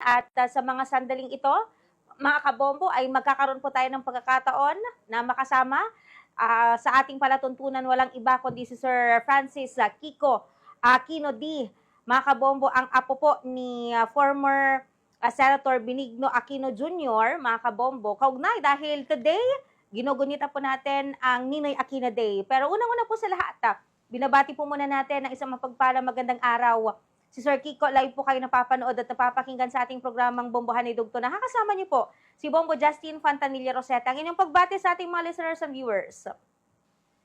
At ah, sa mga sandaling ito, mga kabombo, ay magkakaroon po tayo ng pagkakataon na makasama ah, sa ating palatuntunan walang iba kundi si Sir Francis ah, Kiko Aquino D. Mga kabombo, ang apo po ni ah, former ah, Senator Benigno Aquino Jr., mga kabombo, kaugnay dahil today, ginugunita po natin ang Ninoy Aquino Day. Pero unang-una po sa lahat, ah, binabati po muna natin ng isang mapagpala magandang araw Si Sir Kiko, live po kayo napapanood at napapakinggan sa ating programang Bombohan ni Dugto. Nakakasama niyo po si Bombo Justin Fantanilla Rosetta. Ang inyong pagbati sa ating mga listeners and viewers.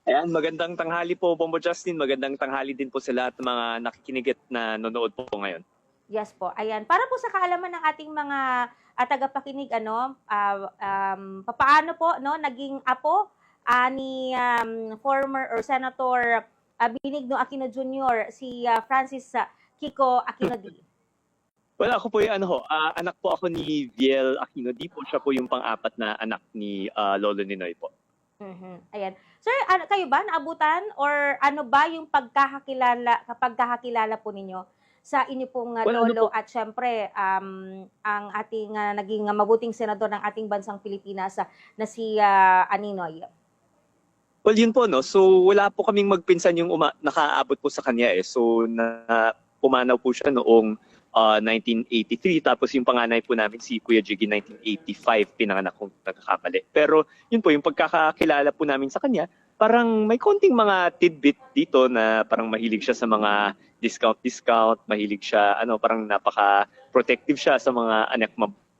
Ayan, magandang tanghali po, Bombo Justin. Magandang tanghali din po sa lahat ng mga nakikinig at na nanonood po ngayon. Yes po. Ayan. Para po sa kaalaman ng ating mga uh, tagapakinig, ano, ah, um, papaano po no, naging apo ah, ni um, former or Senator ah, Benigno Aquino Jr., si ah, Francis ah, Kiko Aquino D. Well, ako po yung ano ho, ah, anak po ako ni Viel Aquino. Di po siya po yung pang-apat na anak ni ah, Lolo Ninoy po. Mhm. Ayan. Sir, ano, kayo ba naabutan or ano ba yung pagkakakilala pagkakakilala po ninyo sa inyo pong uh, Well, ano lolo at syempre um, ang ating uh, naging uh, mabuting senador ng ating bansang Pilipinas uh, na si uh, Aninoy. Well, yun po, no? So, wala po kaming magpinsan yung uma- nakaabot po sa kanya eh. So, na pumanaw po siya noong ah, 1983. Tapos yung panganay po namin, si Kuya Jiggy, 1985, pinanganak kung nagkakamali. Pero yun po, yung pagkakakilala po namin sa kanya, parang may konting mga tidbit dito na parang mahilig siya sa mga discount-discount, mahilig siya, ano, parang napaka-protective siya sa mga anak,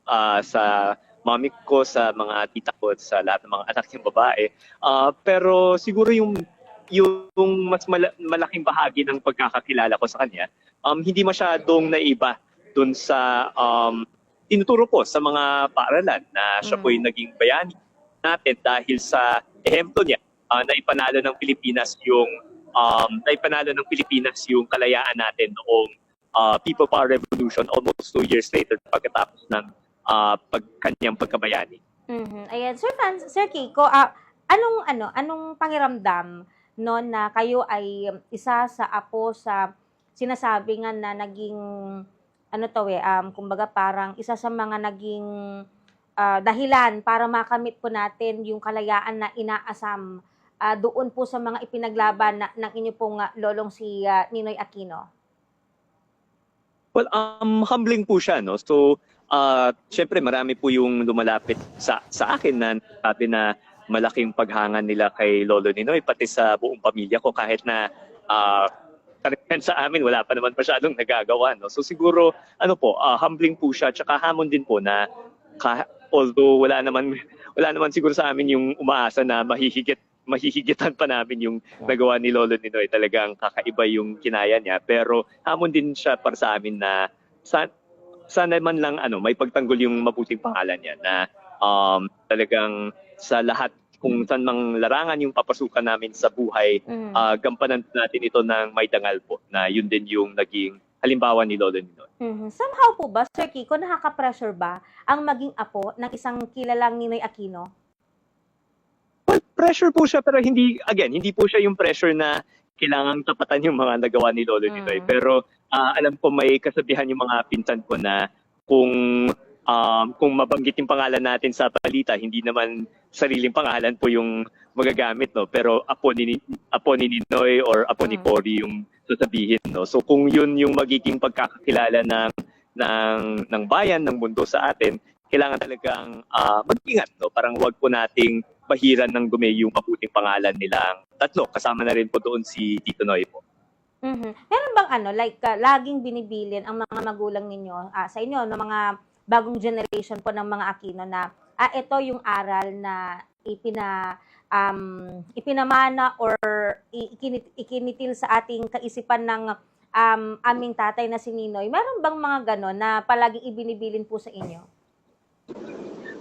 ah, sa mami ko, sa mga tita ko, sa lahat ng mga anak niyang babae. Ah, pero siguro yung yung mas mala- malaking bahagi ng pagkakakilala ko sa kanya, um, hindi masyadong naiba dun sa um, tinuturo ko sa mga paaralan na siya Mm. po yung naging bayani natin dahil sa ehemplo niya ah, na ipanalo ng Pilipinas yung um, na ipanalo ng Pilipinas yung kalayaan natin noong ah, People Power Revolution almost two years later pagkatapos ng ah, pag, kanyang pagkabayani. Mhm. Ayan, Sir Fran, Sir Kiko, ah, anong ano, anong pangiramdam no na kayo ay isa sa apo sa sinasabi nga na naging ano to eh, um, kumbaga parang isa sa mga naging ah, dahilan para makamit po natin yung kalayaan na inaasam ah, doon po sa mga ipinaglaban na, ng inyo pong ah, lolong si ah, Ninoy Aquino. Well, um, humbling po siya, no? So, uh, syempre marami po yung lumalapit sa, sa akin na sabi na malaking paghangan nila kay Lolo Ninoy, pati sa buong pamilya ko kahit na uh, sa amin wala pa naman masyadong nagagawa. No? So siguro, ano po, uh, humbling po siya, tsaka hamon din po na ka, although wala naman wala naman siguro sa amin yung umaasa na mahihigit mahihigitan pa namin yung nagawa ni Lolo Ninoy. Talagang kakaiba yung kinaya niya. Pero hamon din siya para sa amin na sa, sana man lang ano, may pagtanggol yung mabuting pangalan niya na um, talagang sa lahat kung saan mang larangan yung papasukan namin sa buhay, Mhm. ah, gampanan natin ito ng may dangal po na yun din yung naging halimbawa ni Lolo Ninoy. Mhm. Somehow po ba, Sir Kiko, nakaka-pressure ba ang maging apo ng isang kilalang Ninoy Aquino? Pressure po siya pero hindi, again, hindi po siya yung pressure na kailangang tapatan yung mga nagawa ni Lolo Ninoy. Mm. Pero ah, alam ko may kasabihan yung mga pinsan ko na kung um, kung mabanggit yung pangalan natin sa balita, hindi naman sariling pangalan po yung magagamit, no? Pero apo ni, apo ni Ninoy or apo ni Mm. Cory yung sasabihin, no? So kung yun yung magiging pagkakakilala ng ng ng bayan, ng mundo sa atin, kailangan talagang ah, mag-ingat, no? Parang wag po nating bahiran ng dumi yung mabuting pangalan nilang tatlo. Kasama na rin po doon si Tito Noy po. Mhm. Meron bang ano, like, ah, laging binibilin ang mga magulang ninyo ah, sa inyo, no, mga bagong generation po ng mga Aquino na ah, ito yung aral na ipina um, ipinamana or ikinit, ikinitil sa ating kaisipan ng um, aming tatay na si Ninoy. Meron bang mga ganon na palaging ibinibilin po sa inyo?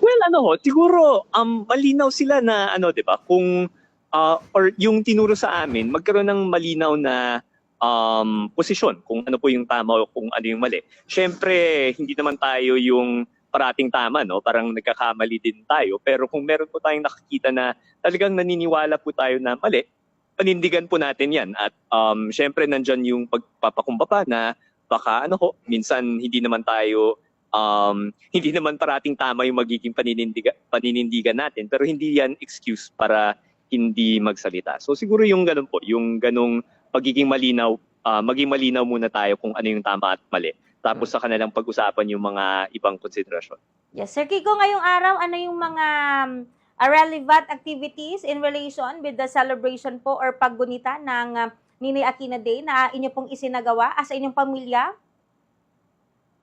Well, ano ho, siguro um, malinaw sila na ano, 'di ba? Kung ah, or yung tinuro sa amin, magkaroon ng malinaw na um, posisyon kung ano po yung tama o kung ano yung mali. Siyempre, hindi naman tayo yung parating tama, no? Parang nagkakamali din tayo. Pero kung meron po tayong nakikita na talagang naniniwala po tayo na mali, panindigan po natin yan. At um, siyempre, nandyan yung pagpapakumbaba na baka ano ho, minsan hindi naman tayo um, hindi naman parating tama yung magiging paninindiga, paninindigan natin, pero hindi yan excuse para hindi magsalita. So siguro yung ganun po, yung ganung pagiging malinaw, ah, maging malinaw muna tayo kung ano yung tama at mali. Tapos sa kanilang pag-usapan yung mga ibang konsiderasyon. Yes, Sir Kiko, ngayong araw, ano yung mga um, relevant activities in relation with the celebration po or paggunita ng uh, Ninoy Aquino Day na inyo pong isinagawa as inyong pamilya?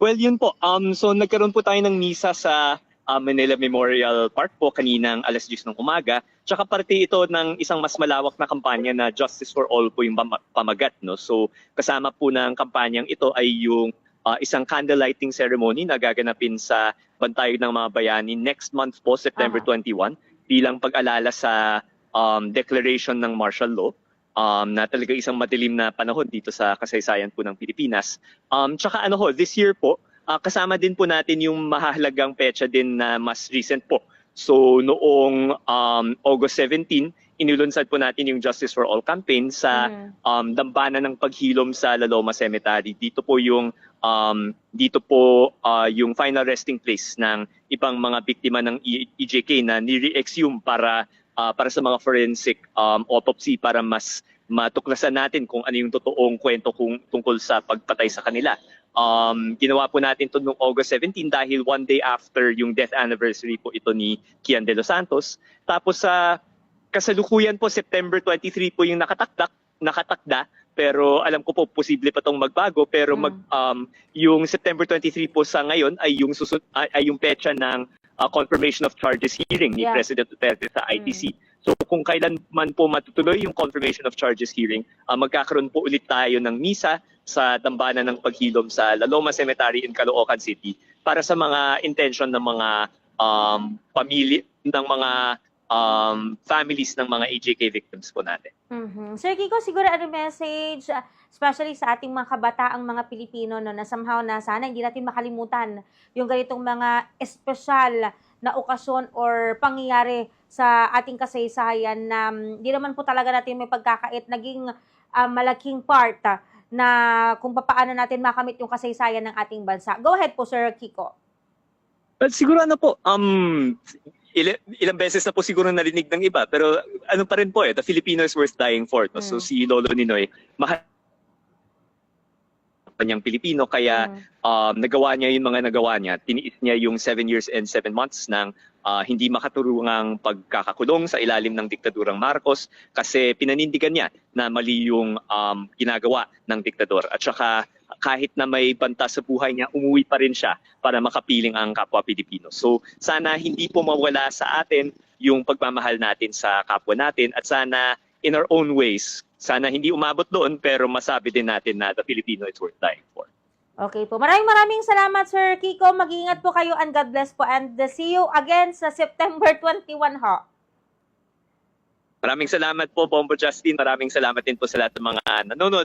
Well, yun po. Um, so nagkaroon po tayo ng misa sa uh, Manila Memorial Park po kaninang alas 10 ng umaga. Tsaka parte ito ng isang mas malawak na kampanya na Justice for All po yung pam- pamagat. No? So kasama po ng kampanyang ito ay yung uh, isang candlelighting ceremony na gaganapin sa Bantay ng mga Bayani next month po, September Aha. 21, bilang pag-alala sa um, declaration ng martial law um, na talaga isang madilim na panahon dito sa kasaysayan po ng Pilipinas. Um, tsaka ano ho, this year po, ah, kasama din po natin yung mahalagang petsa din na mas recent po. So noong um, August 17, inulunsad po natin yung Justice for All campaign sa Mhm. um, dambana ng paghilom sa Laloma Cemetery. Dito po yung um, dito po ah, yung final resting place ng ibang mga biktima ng E- EJK na ni-re-exhume para ah, para sa mga forensic um, autopsy para mas matuklasan natin kung ano yung totoong kwento kung tungkol sa pagpatay sa kanila. Um, ginawa po natin ito noong August 17 dahil one day after yung death anniversary po ito ni Kian de los Santos. Tapos sa kasalukuyan po September 23 po yung nakatakdak, nakatakda pero alam ko po posible pa tong magbago pero mag um, yung September 23 po sa ngayon ay yung susun ay, ay yung petsa ng uh, confirmation of charges hearing ni Yeah. President Duterte sa ITC. So kung kailan man po matutuloy yung confirmation of charges hearing, uh, magkakaroon po ulit tayo ng misa sa dambana ng paghilom sa Laloma Cemetery in Caloocan City para sa mga intention ng mga um, pamilya ng mga um, families ng mga AJK victims po natin. Mhm. Sir Kiko, siguro ano message, uh, especially sa ating mga kabataang mga Pilipino, no, na somehow na sana hindi natin makalimutan yung ganitong mga espesyal na okasyon or pangyayari sa ating kasaysayan na hindi naman po talaga natin may pagkakait naging ah, malaking part ah, na kung paano natin makamit yung kasaysayan ng ating bansa. Go ahead po, Sir Kiko. But siguro ano po, um, il- ilang beses na po siguro narinig ng iba, pero ano pa rin po eh, the Filipino is worth dying for. No? So Mm. si Lolo Ninoy, mahal kanyang Pilipino, kaya Mhm. um, nagawa niya yung mga nagawa niya. Tiniis niya yung seven years and seven months ng ah, hindi makaturungang pagkakakulong sa ilalim ng diktadurang Marcos kasi pinanindigan niya na mali yung um, ginagawa ng diktador. At saka kahit na may banta sa buhay niya, umuwi pa rin siya para makapiling ang kapwa Pilipino. So sana hindi po mawala sa atin yung pagmamahal natin sa kapwa natin at sana in our own ways, sana hindi umabot doon pero masabi din natin na the Filipino is worth dying for. Okay po. Maraming maraming salamat, Sir Kiko. Mag-iingat po kayo and God bless po. And see you again sa September 21 ho. Maraming salamat po, Bombo Justin. Maraming salamat din po sa lahat ng mga nanonood.